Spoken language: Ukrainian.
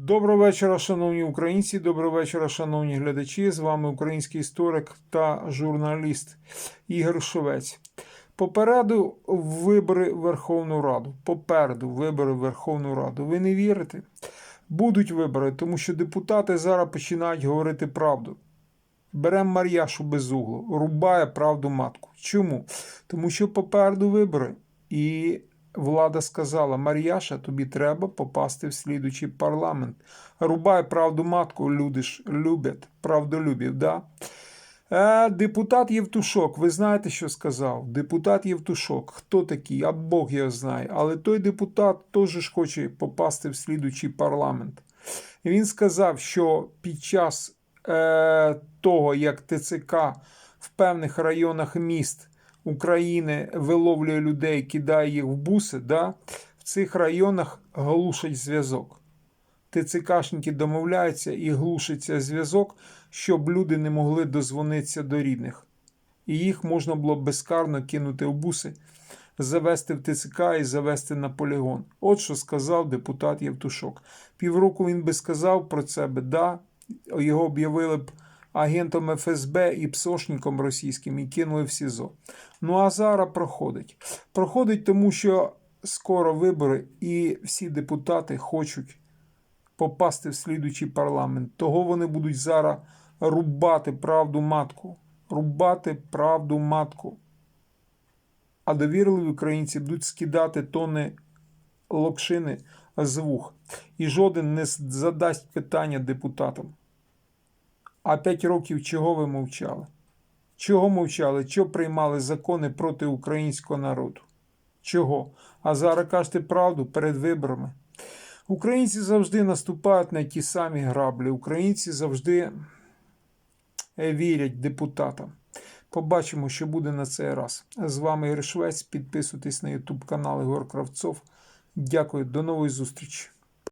Доброго вечора, шановні українці. Доброго вечора, шановні глядачі. З вами український історик та журналіст Ігор Шовець. Попереду вибори Верховну Раду. Попереду вибори в Верховну Раду. Ви не вірите? Будуть вибори, тому що депутати зараз починають говорити правду. Беремо Мар'яшу без углу, рубає правду матку. Чому? Тому що попереду вибори. І влада сказала: Мар'яша, тобі треба попасти в слідучий парламент. Рубай правду матку, люди ж люблять, правдолюбів, да? Е, депутат Євтушок, ви знаєте, що сказав? Депутат Євтушок, хто такий? А Бог його знає. Але той депутат теж хоче попасти в слідучий парламент. Він сказав, що під час е, того, як ТЦК в певних районах міст України виловлює людей, кидає їх в буси, да, в цих районах глушать зв'язок. ТЦКшники домовляються і глушиться зв'язок, щоб люди не могли дозвонитися до рідних. І їх можна було безкарно кинути в буси, завести в ТЦК і завести на полігон. От що сказав депутат Євтушок. Півроку він би сказав про це да, його об'явили б агентом ФСБ і псошником російським і кинули в СІЗО. Ну а зараз проходить. Проходить тому, що скоро вибори, і всі депутати хочуть попасти в слідучий парламент. Того вони будуть зараз рубати правду матку. Рубати правду матку. А довірливі українці будуть скидати тони локшини з вух. І жоден не задасть питання депутатам. А п'ять років чого ви мовчали? Чого мовчали? Чого приймали закони проти українського народу? Чого? А зараз кажете правду перед виборами. Українці завжди наступають на ті самі граблі. Українці завжди е, вірять депутатам. Побачимо, що буде на цей раз. З вами Ігор Швець. Підписуйтесь на YouTube канал Ігор Кравцов. Дякую, до нової зустрічі.